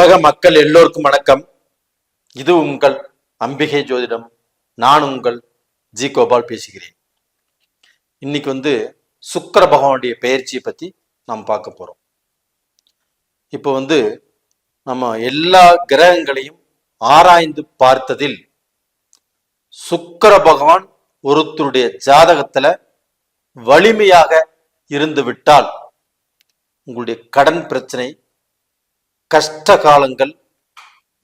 உலக மக்கள் எல்லோருக்கும் வணக்கம். இது உங்கள் அம்பிகை ஜோதிடம். நான் உங்கள் ஜி கோபால் பேசுகிறேன். இன்னைக்கு வந்து சுக்கர பகவானுடைய பெயர்ச்சியை பத்தி நாம் பார்க்க போறோம். இப்போ வந்து நம்ம எல்லா கிரகங்களையும் ஆராய்ந்து பார்த்ததில் சுக்கர பகவான் ஒருத்தருடைய ஜாதகத்துல வலிமையாக இருந்து விட்டால் உங்களுடைய கடன் பிரச்சனை கஷ்ட காலங்கள்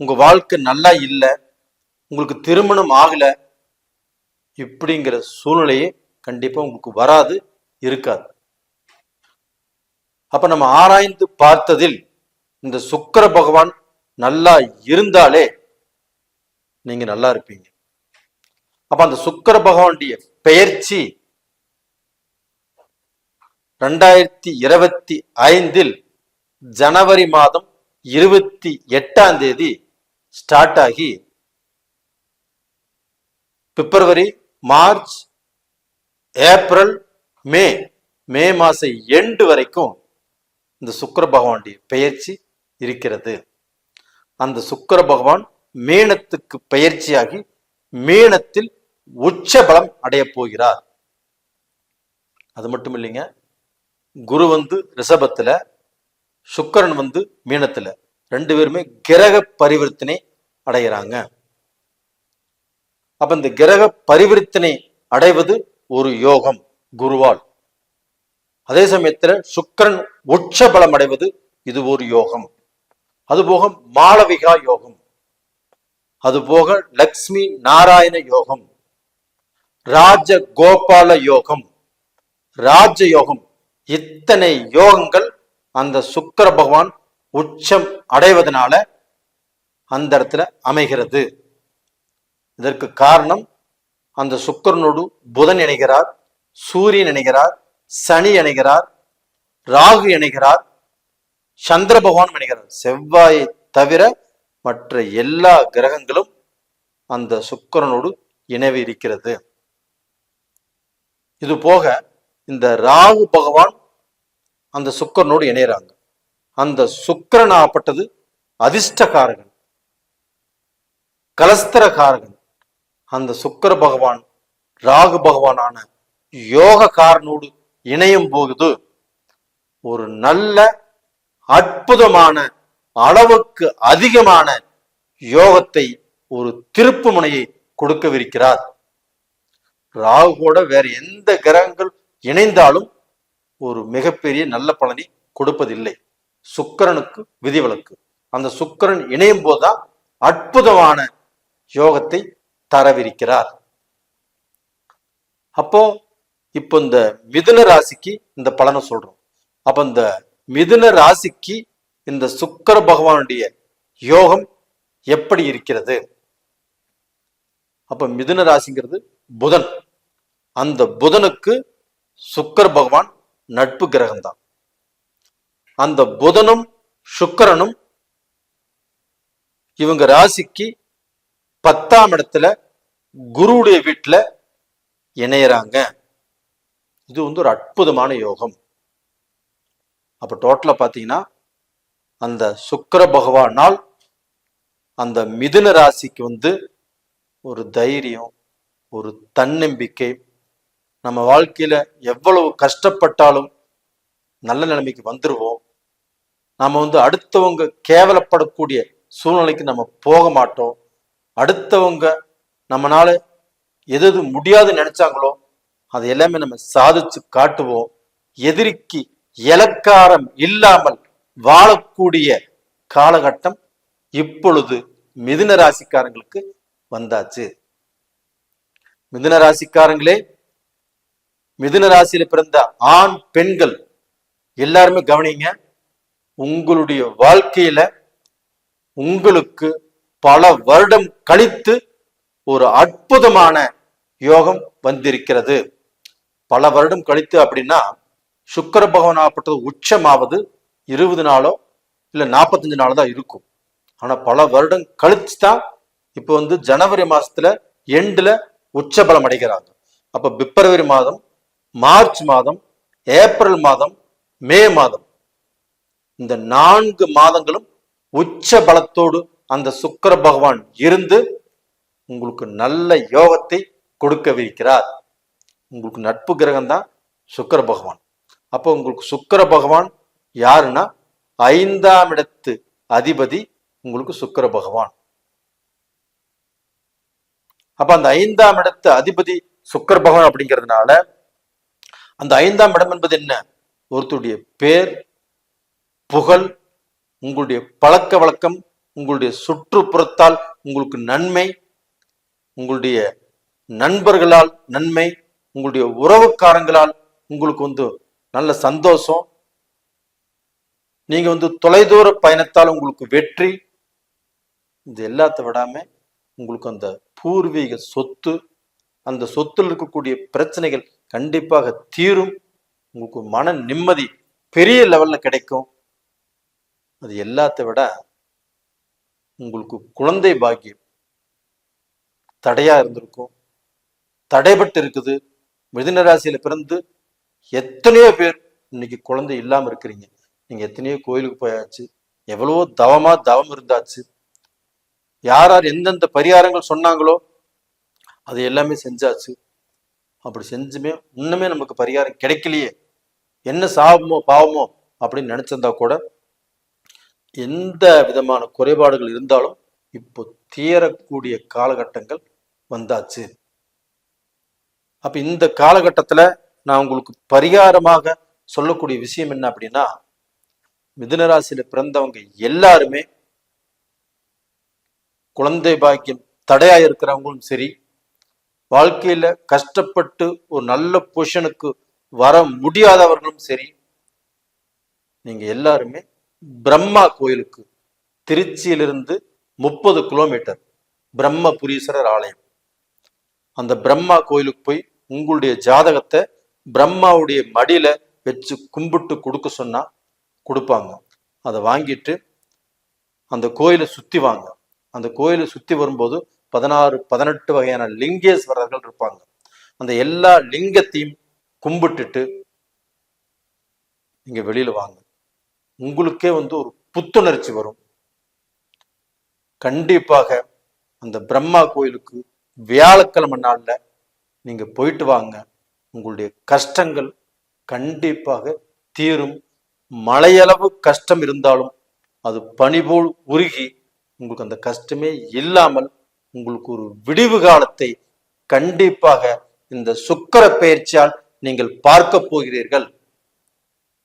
உங்க வாழ்க்கை நல்லா இல்லை உங்களுக்கு திருமணம் ஆகல இப்படிங்கிற சூழ்நிலையே கண்டிப்பா உங்களுக்கு வராது இருக்காது. அப்போ நம்ம ஆராய்ந்து பார்த்ததில் இந்த சுக்கர பகவான் நல்லா இருந்தாலே நீங்க நல்லா இருப்பீங்க. அப்போ அந்த சுக்கர பகவானுடைய பெயர்ச்சி ரெண்டாயிரத்தி இருபத்தி ஐந்தில் ஜனவரி மாதம் இருபத்தி எட்டாம் தேதி ஸ்டார்ட் ஆகி பிப்ரவரி மார்ச் ஏப்ரல் மே மே மாச எண்டு வரைக்கும் இந்த சுக்கர பகவானுடைய பெயர்ச்சி இருக்கிறது. அந்த சுக்கர பகவான் மீனத்துக்கு பெயர்ச்சியாகி மீனத்தில் உச்ச பலம் அடையப் போகிறார். அது மட்டும் இல்லைங்க குரு வந்து ரிஷபத்துல சுக்கரன் வந்து மீனத்துல. ரெண்டு பேருமே கிரக பரிவர்த்தனை அடைகிறாங்க அப்ப இந்த கிரக பரிவர்த்தனை அடைவது ஒரு யோகம் குருவால். அதே சமயத்துல சுக்கிரன் உச்ச பலம் அடைவது இது ஒரு யோகம். அதுபோக மாளவிகா யோகம். அதுபோக லக்ஷ்மி நாராயண யோகம். ராஜ கோபால யோகம். ராஜ யோகம் இத்தனை யோகங்கள் அந்த சுக்கிர பகவான் உச்சம் அடைவதனால அந்த இடத்துல அமைகிறது. இதற்கு காரணம் அந்த சுக்கரனோடு புதன் இணைகிறார் சூரியன் இணைகிறார் சனி இணைகிறார் ராகு இணைகிறார் சந்திர பகவான் இணைகிறார். செவ்வாயை தவிர மற்ற எல்லா கிரகங்களும் அந்த சுக்கரனோடு இணைவு இருக்கிறது இது போக இந்த ராகு பகவான் அந்த சுக்கிரனோடு இணையறாங்க. அந்த சுக்கிரன் ஆப்பட்டது அதிர்ஷ்டகாரகன் கலஸ்தரகாரகன் அந்த சுக்கிர பகவான் ராகு பகவானான யோகக்காரனோடு இணையும் போது ஒரு நல்ல அற்புதமான அளவுக்கு அதிகமான யோகத்தை ஒரு திருப்பு முனையை கொடுக்கவிருக்கிறார். ராகு வேற எந்த கிரகங்கள் இணைந்தாலும் ஒரு மிகப்பெரிய நல்ல பலனை கொடுப்பதில்லை. சுக்கிரனுக்கு விதிவிலக்கு அந்த சுக்கிரன் இணையும் போதுதான் அற்புதமான யோகத்தை தரவிருக்கிறார். அப்போ இப்போ இந்த மிதுன ராசிக்கு இந்த பலனை சொல்றோம். அப்ப இந்த மிதுன ராசிக்கு இந்த சுக்கர பகவானுடைய யோகம் எப்படி இருக்கிறது? அப்ப மிதுன ராசிங்கிறது புதன். அந்த புதனுக்கு சுக்கர் பகவான் நட்பு கிரகம்தான். அந்த புதனும் சுக்கிரனும் இவங்க ராசிக்கு பத்தாம் இடத்துல குருவுடைய வீட்டுல இணையறாங்க. இது வந்து ஒரு அற்புதமான யோகம். அப்ப டோட்டலா பாத்தீங்கன்னா அந்த சுக்கர பகவானால் அந்த மிதுன ராசிக்கு வந்து ஒரு தைரியம் ஒரு தன்னம்பிக்கை நம்ம வாழ்க்கையில எவ்வளவு கஷ்டப்பட்டாலும் நல்ல நிலைமைக்கு வந்துடுவோம் நாம வந்து அடுத்தவங்க கேவலப்படக்கூடிய சூழ்நிலைக்கு நம்ம போக மாட்டோம். அடுத்தவங்க நம்மளால எது எது முடியாதுன்னு நினைச்சாங்களோ அது எல்லாமே நம்ம சாதிச்சு காட்டுவோம். எதிரிக்கு இலக்காரம் இல்லாமல் வாழக்கூடிய காலகட்டம் இப்பொழுது மிதுன ராசிக்காரங்களுக்கு வந்தாச்சு. மிதுன ராசிக்காரங்களே மிதுன ராசியில பிறந்த ஆண் பெண்கள் எல்லாருமே கவனிங்க உங்களுடைய வாழ்க்கையில உங்களுக்கு பல வருடம் கழித்து ஒரு அற்புதமான யோகம் வந்திருக்கிறது. பல வருடம் கழித்து அப்படின்னா சுக்கர பகவானாகப்பட்டது உச்சமாவது இருபது நாளோ இல்ல நாற்பத்தஞ்சு நாளோ தான் இருக்கும். ஆனா பல வருடம் கழிச்சு தான் இப்போ வந்து ஜனவரி மாசத்துல எண்டுல உச்சபலம் அடைகிறாங்க. அப்போ பிப்ரவரி மாதம் மார்ச் மாதம் ஏப்ரல் மாதம் மே மாதம். இந்த நான்கு மாதங்களும் உச்ச பலத்தோடு அந்த சுக்கிர பகவான் இருந்து உங்களுக்கு நல்ல யோகத்தை கொடுக்கவிருக்கிறார். உங்களுக்கு நட்பு கிரகம் தான் சுக்கர பகவான். அப்போ உங்களுக்கு சுக்கர பகவான் யாருன்னா ஐந்தாம் இடத்து அதிபதி உங்களுக்கு சுக்கிர பகவான். அப்ப அந்த ஐந்தாம் இடத்து அதிபதி சுக்கர பகவான் அப்படிங்கிறதுனால அந்த ஐந்தாம் இடம் என்பது என்ன? ஒருத்தருடைய பேர் புகழ் உங்களுடைய பழக்க வழக்கம் உங்களுடைய சுற்றுப்புறத்தால் உங்களுக்கு நன்மை உங்களுடைய நண்பர்களால் நன்மை உங்களுடைய உறவுக்காரங்களால் உங்களுக்கு வந்து நல்ல சந்தோஷம். நீங்க வந்து தொலைதூர பயணத்தால் உங்களுக்கு வெற்றி. இது எல்லாத்த விடாம உங்களுக்கு அந்த பூர்வீக சொத்து அந்த சொத்துல இருக்கக்கூடிய பிரச்சனைகள் கண்டிப்பாக தீரும். உங்களுக்கு மன நிம்மதி பெரிய லெவல்ல கிடைக்கும். அது எல்லாத்த விட உங்களுக்கு குழந்தை பாக்கியம் தடையா இருந்திருக்கும். தடைபட்டு இருக்குது. மிதுன ராசியில பிறந்து எத்தனையோ பேர் இன்னைக்கு குழந்தை இல்லாம இருக்கிறீங்க. நீங்க எத்தனையோ கோயிலுக்கு போயாச்சு. எவ்வளவோ தவமா தவம் இருந்தாச்சு. யார் யார் எந்தெந்த பரிகாரங்கள் சொன்னாங்களோ அது எல்லாமே செஞ்சாச்சு. அப்படி செஞ்சுமே இன்னுமே நமக்கு பரிகாரம் கிடைக்கலையே. என்ன சாபமோ பாவமோ அப்படின்னு நினைச்சிருந்தா கூட எந்த விதமான குறைபாடுகள் இருந்தாலும் இப்போ தீரக்கூடிய காலகட்டங்கள் வந்தாச்சு. அப்ப இந்த காலகட்டத்துல நான் உங்களுக்கு பரிகாரமாக சொல்லக்கூடிய விஷயம் என்ன அப்படின்னா மிதுனராசியில பிறந்தவங்க எல்லாருமே குழந்தை பாக்கியம் தடையா இருக்கிறவங்களும் சரி வாழ்க்கையில கஷ்டப்பட்டு ஒரு நல்ல பொசிஷனுக்கு வர முடியாதவர்களும் சரி நீங்க எல்லாருமே பிரம்மா கோயிலுக்கு திருச்சியிலிருந்து முப்பது கிலோமீட்டர் பிரம்மபுரீஸ்வரர் ஆலயம். அந்த பிரம்மா கோயிலுக்கு போய் உங்களுடைய ஜாதகத்தை பிரம்மாவுடைய மடியில வச்சு கும்பிட்டு கொடுக்க சொன்னா கொடுப்பாங்க. அதை வாங்கிட்டு அந்த கோயிலை சுத்தி வாங்க. அந்த கோயிலை சுத்தி வரும்போது பதினாறு பதினெட்டு வகையான லிங்கேஸ்வரர்கள் இருப்பாங்க. அந்த எல்லா லிங்கத்தையும் கும்பிட்டுட்டு நீங்க வெளியில வாங்க. உங்களுக்கே வந்து ஒரு புத்துணர்ச்சி வரும். கண்டிப்பாக அந்த பிரம்மா கோயிலுக்கு வியாழக்கிழமை நாள்ல நீங்க போயிட்டு வாங்க. உங்களுடைய கஷ்டங்கள் கண்டிப்பாக தீரும். மழையளவு கஷ்டம் இருந்தாலும் அது பனிபோல் உருகி உங்களுக்கு அந்த கஷ்டமே இல்லாமல் உங்களுக்கு ஒரு விடிவு காலத்தை கண்டிப்பாக இந்த சுக்கர பயிற்சியால் நீங்கள் பார்க்க போகிறீர்கள்.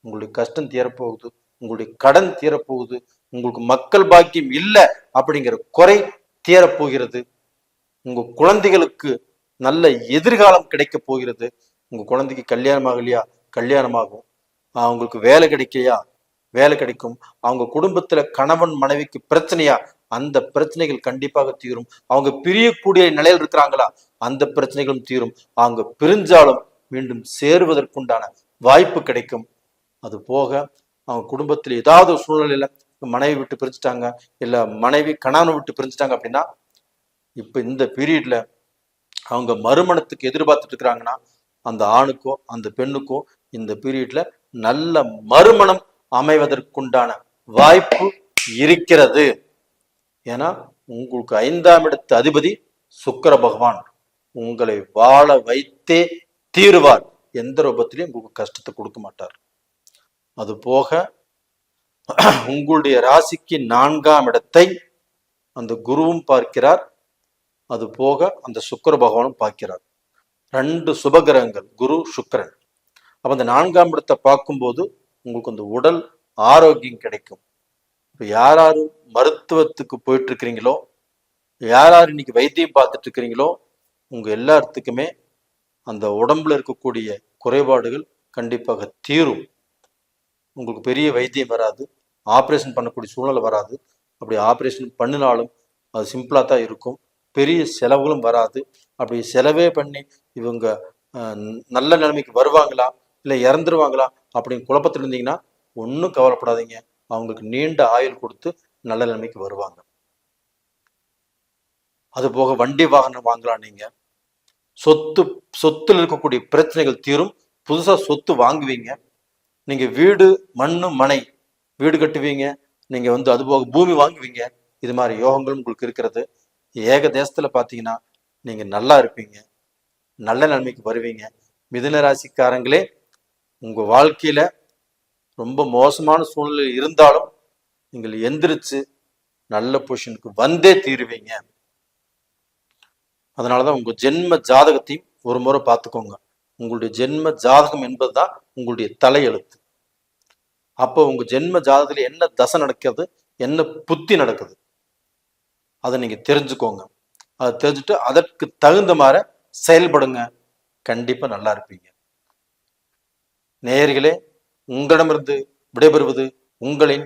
உங்களுடைய கஷ்டம் தீரப்போகுது உங்களுடைய கடன் தீரப்போகுது உங்களுக்கு மக்கள் பாக்கியம் இல்லை அப்படிங்கிற குறை தீரப்போகிறது. உங்க குழந்தைகளுக்கு நல்ல எதிர்காலம் கிடைக்க போகிறது. உங்க குழந்தைக்கு கல்யாணம் ஆகலையா கல்யாணம் ஆகும் அவங்களுக்கு வேலை கிடைக்கலையா? வேலை கிடைக்கும். அவங்க குடும்பத்துல கணவன் மனைவிக்கு பிரச்சனையா? அந்த பிரச்சனைகள் கண்டிப்பாக தீரும். அவங்க பிரியக்கூடிய நிலையில் இருக்கிறாங்களா? அந்த பிரச்சனைகளும் தீரும். அவங்க பிரிஞ்சாலும் மீண்டும் சேருவதற்குண்டான வாய்ப்பு கிடைக்கும். அது போக அவங்க குடும்பத்தில் ஏதாவது ஒரு சூழ்நிலையில மனைவி விட்டு பிரிஞ்சுட்டாங்க இல்லை மனைவி கணவனை விட்டு பிரிஞ்சுட்டாங்க அப்படின்னா இப்ப இந்த பீரியட்ல அவங்க மறுமணத்துக்கு எதிர்பார்த்துட்டு இருக்கிறாங்கன்னா அந்த ஆணுக்கோ அந்த பெண்ணுக்கோ இந்த பீரியட்ல நல்ல மறுமணம் அமைவதற்குண்டான வாய்ப்பு இருக்கிறது. ஏன்னா உங்களுக்கு ஐந்தாம் இடத்து அதிபதி சுக்கர பகவான். உங்களை வாழ வைத்தே தீருவார். எந்த ரூபத்திலையும் உங்களுக்கு கஷ்டத்தை கொடுக்க மாட்டார். அது போக உங்களுடைய ராசிக்கு நான்காம் இடத்தை அந்த குருவும் பார்க்கிறார். அது போக அந்த சுக்கர பகவானும் பார்க்கிறார். ரெண்டு சுபகிரகங்கள் குரு சுக்கரன். அப்ப அந்த நான்காம் இடத்தை பார்க்கும்போது உங்களுக்கு அந்த உடல் ஆரோக்கியம் கிடைக்கும். இப்போ யார் மருத்துவத்துக்கு போயிட்டு இருக்கிறீங்களோ யார் யார் இன்னைக்கு வைத்தியம் பார்த்துட்டு இருக்கிறீங்களோ உங்க எல்லாத்துக்குமே அந்த உடம்புல இருக்கக்கூடிய குறைபாடுகள் கண்டிப்பாக தீரும். உங்களுக்கு பெரிய வைத்தியம் வராது ஆப்ரேஷன் பண்ணக்கூடிய சூழ்நிலை வராது. அப்படி ஆப்ரேஷன் பண்ணினாலும் அது சிம்பிளாக தான் இருக்கும். பெரிய செலவுகளும் வராது. அப்படி செலவே பண்ணி இவங்க நல்ல நிலைமைக்கு வருவாங்களா இல்லை இறந்துருவாங்களா அப்படின்னு குழப்பத்தில் இருந்தீங்கன்னா ஒன்றும் கவலைப்படாதீங்க. அவங்களுக்கு நீண்ட ஆயுள் கொடுத்து நல்ல நிலைமைக்கு வருவாங்க. அது போக வண்டி வாகனம் வாங்கலாம் நீங்க. சொத்து சொத்துல இருக்கக்கூடிய பிரச்சனைகள் தீரும். புதுசா சொத்து வாங்குவீங்க. நீங்க வீடு மண்ணு மனை வீடு கட்டுவீங்க. நீங்க வந்து அதுபோக பூமி வாங்குவீங்க. இது மாதிரி யோகங்களும் உங்களுக்கு இருக்கிறது. ஏக தேசத்துல பார்த்தீங்கன்னா நீங்க நல்லா இருப்பீங்க. நல்ல நிலைமைக்கு வருவீங்க. மிதுன ராசிக்காரங்களே உங்க வாழ்க்கையில ரொம்ப மோசமான சூழ்நிலை இருந்தாலும் நீங்கள் எந்திரிச்சு நல்ல பொசிஷனுக்கு வந்தே தீருவீங்க. அதனாலதான் உங்க ஜென்ம ஜாதகத்தையும் ஒரு முறை பார்த்துக்கோங்க. உங்களுடைய ஜென்ம ஜாதகம் என்பதுதான் உங்களுடைய தலையெழுத்து. அப்போ உங்க ஜென்ம ஜாதகத்துல என்ன தசை நடக்கிறது என்ன புத்தி நடக்குது அதை நீங்க தெரிஞ்சுக்கோங்க. அதை தெரிஞ்சுட்டு அதற்கு தகுந்த மாதிரி செயல்படுங்க. கண்டிப்பா நல்லா இருப்பீங்க. நேயர்களே உங்களிடமிருந்து விடைபெறுவது உங்களின்